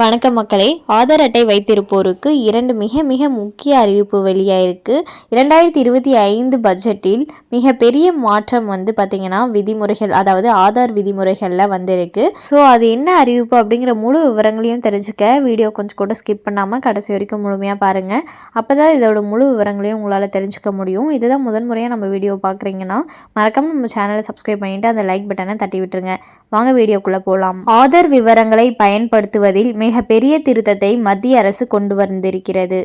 வணக்கம் மக்களே. ஆதார் அட்டை வைத்திருப்போருக்கு இரண்டு மிக மிக முக்கிய அறிவிப்பு வெளியாயிருக்கு. இரண்டாயிரத்தி இருபத்தி ஐந்து பட்ஜெட்டில் மிகப்பெரிய மாற்றம் வந்து பார்த்திங்கன்னா விதிமுறைகள் அதாவது ஆதார் விதிமுறைகளில் வந்திருக்கு. ஸோ அது என்ன அறிவிப்பு அப்படிங்கிற முழு விவரங்களையும் தெரிஞ்சுக்க வீடியோ கொஞ்சம் கூட ஸ்கிப் பண்ணாமல் கடைசி வரைக்கும் முழுமையாக பாருங்கள் அப்போ தான் இதோட முழு விவரங்களையும் உங்களால் தெரிஞ்சுக்க முடியும். இதுதான் முதன் முறையாக நம்ம வீடியோ பார்க்குறீங்கன்னா மறக்காம நம்ம சேனலை சப்ஸ்கிரைப் பண்ணிவிட்டு அந்த லைக் பட்டனை தட்டி விட்டுருங்க. வாங்க வீடியோக்குள்ளே போகலாம் ஆதார் விவரங்களை பயன்படுத்துவதில் மிக பெரிய திருத்தத்தை மத்திய அரசு கொண்டு வந்திருக்கிறது.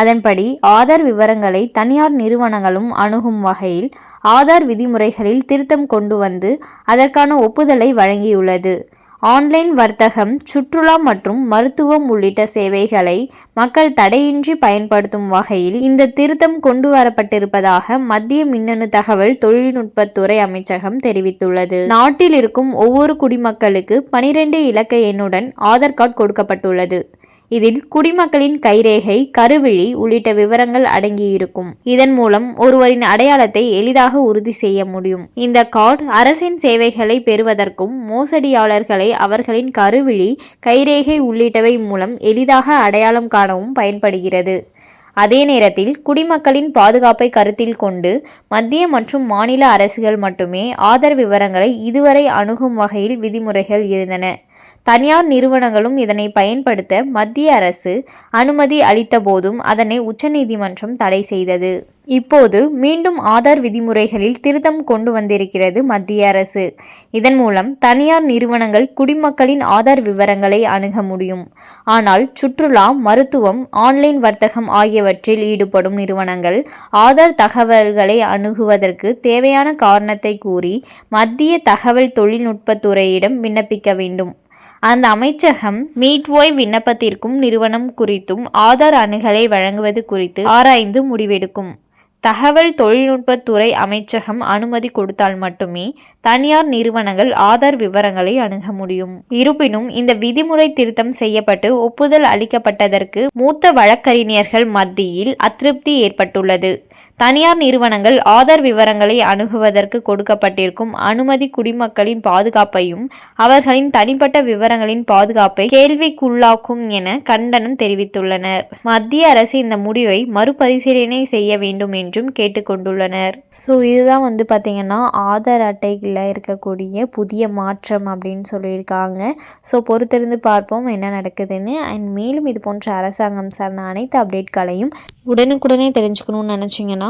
அதன்படி ஆதார் விவரங்களை தனியார் நிறுவனங்களும் அணுகும் வகையில் ஆதார் விதிமுறைகளில் திருத்தம் கொண்டு வந்து அதற்கான ஒப்புதலை வழங்கியுள்ளது. ஆன்லைன் வர்த்தகம் சுற்றுலா மற்றும் மருத்துவம் உள்ளிட்ட சேவைகளை மக்கள் தடையின்றி பயன்படுத்தும் வகையில் இந்த திருத்தம் கொண்டு வரப்பட்டிருப்பதாக மத்திய மின்னணு தகவல் தொழில்நுட்பத்துறை அமைச்சகம் தெரிவித்துள்ளது. நாட்டில் இருக்கும் ஒவ்வொரு குடிமக்களுக்கு பனிரெண்டு இலக்க எண்ணுடன் ஆதார் கார்டு கொடுக்கப்பட்டுள்ளது. இதில் குடிமக்களின் கைரேகை கருவிழி உள்ளிட்ட விவரங்கள் அடங்கியிருக்கும். இதன் மூலம் ஒருவரின் அடையாளத்தை எளிதாக உறுதி செய்ய முடியும். இந்த கார்டு அரசின் சேவைகளை பெறுவதற்கும் மோசடியாளர்களை அவர்களின் கருவிழி கைரேகை உள்ளிட்டவை மூலம் எளிதாக அடையாளம் காணவும் பயன்படுகிறது. அதே நேரத்தில் குடிமக்களின் பாதுகாப்பை கருத்தில் கொண்டு மத்திய மற்றும் மாநில அரசுகள் மட்டுமே ஆதார் விவரங்களை இதுவரை அணுகும் வகையில் விதிமுறைகள் இருந்தன. தனியார் நிறுவனங்களும் இதனை பயன்படுத்த மத்திய அரசு அனுமதி அளித்த போதும் அதனை உச்சநீதிமன்றம் தடை செய்தது. இப்போது மீண்டும் ஆதார் விதிமுறைகளில் திருத்தம் கொண்டு வந்திருக்கிறது மத்திய அரசு. இதன் மூலம் தனியார் நிறுவனங்கள் குடிமக்களின் ஆதார் விவரங்களை அணுக முடியும். ஆனால் சுற்றுலா மருத்துவம் ஆன்லைன் வர்த்தகம் ஆகியவற்றில் ஈடுபடும் நிறுவனங்கள் ஆதார் தகவல்களை அணுகுவதற்கு தேவையான காரணத்தை கூறி மத்திய தகவல் தொழில்நுட்பத்துறையிடம் விண்ணப்பிக்க வேண்டும். அந்த அமைச்சகம் மீட்வோய் விண்ணப்பத்திற்கும் நிறுவனம் குறித்தும் ஆதார் அணுகலை வழங்குவது குறித்து ஆராய்ந்து முடிவெடுக்கும். தகவல் தொழில்நுட்பத்துறை அமைச்சகம் அனுமதி கொடுத்தால் மட்டுமே தனியார் நிறுவனங்கள் ஆதார் விவரங்களை அணுக முடியும். இருப்பினும் இந்த விதிமுறை திருத்தம் செய்யப்பட்டு ஒப்புதல் அளிக்கப்பட்டதற்கு மூத்த வழக்கறிஞர்கள் மத்தியில் அதிருப்தி ஏற்பட்டுள்ளது. தனியார் நிறுவனங்கள் ஆதார் விவரங்களை அணுகுவதற்கு கொடுக்கப்பட்டிருக்கும் அனுமதி குடிமக்களின் பாதுகாப்பையும் அவர்களின் தனிப்பட்ட விவரங்களின் பாதுகாப்பை கேள்விக்குள்ளாக்கும் என கண்டனம் தெரிவித்துள்ளனர். மத்திய அரசு இந்த முடிவை மறுபரிசீலனை செய்ய வேண்டும் என்றும் கேட்டுக்கொண்டுள்ளனர். ஸோ இதுதான் வந்து பார்த்தீங்கன்னா ஆதார் அட்டைகளில் இருக்கக்கூடிய புதிய மாற்றம் அப்படின்னு சொல்லியிருக்காங்க. ஸோ பொறுத்திருந்து பார்ப்போம் என்ன நடக்குதுன்னு. அண்ட் மேலும் இது போன்ற அரசாங்கம் சார்ந்த அனைத்து அப்டேட்களையும் உடனுக்குடனே தெரிஞ்சுக்கணும்னு நினச்சிங்கன்னா